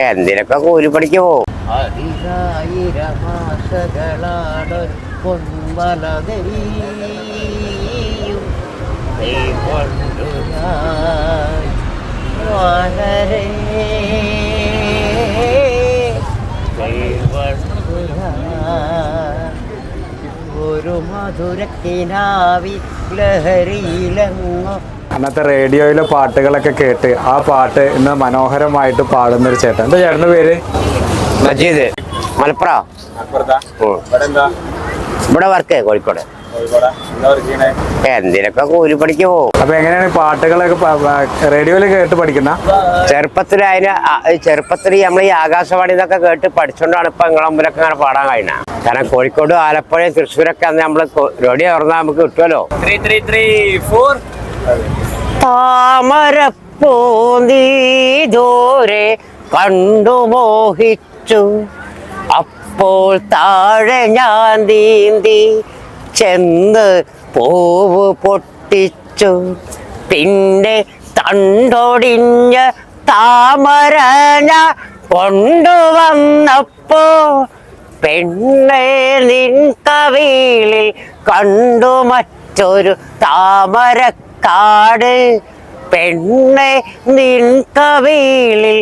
എന്തിനൊക്കെ കൂലിപ്പണിക്ക് പോവും? വളരെ ഒരു അന്നത്തെ റേഡിയോയിലെ പാട്ടുകളൊക്കെ കേട്ട് ആ പാട്ട് ഇന്ന് മനോഹരമായിട്ട് പാടുന്ന ഒരു ചേട്ടൻ. എന്താ ചേട്ടന്റെ പേര്? മജീദ്. മലപ്പുറം. ഇവിടെ വർക്ക് കോഴിക്കോട്. എന്തിനൊക്കെ കൂലിപ്പണിക്ക് പോകും അപ്പൊ എങ്ങനെയാണ് പാട്ടുകളൊക്കെ റേഡിയോയിൽ കേട്ട് പഠിക്കുന്ന? ചെറുപ്പത്തിൽ അതിന് ചെറുപ്പത്തിൽ നമ്മൾ ഈ ആകാശവാണി എന്നൊക്കെ കേട്ട് പഠിച്ചോണ്ടാണ് ഇപ്പൊ നിങ്ങളെ മുമ്പിലൊക്കെ അങ്ങനെ പാടാൻ കഴിയുന്നത് കാരണം കോഴിക്കോട് ആലപ്പുഴ തൃശ്ശൂരൊക്കെ അന്ന് നമ്മൾ റേഡിയോ തുറന്നാൽ നമുക്ക് കിട്ടുമല്ലോ താമരപ്പൂന്തീതോരെ കണ്ടു മോഹിച്ചു. അപ്പോൾ താഴെ ഞാൻ നീന്തി ചെന്ന് പൂവ് പൊട്ടിച്ചു. പിന്നെ തണ്ടൊടിഞ്ഞ താമര ഞാൻ കൊണ്ടുവന്നപ്പോ പെണ്ണെ നിൻ കവിളിൽ കണ്ടു മറ്റൊരു താമരക്കാട്. പെണ്ണെ നിൻ കവിളിൽ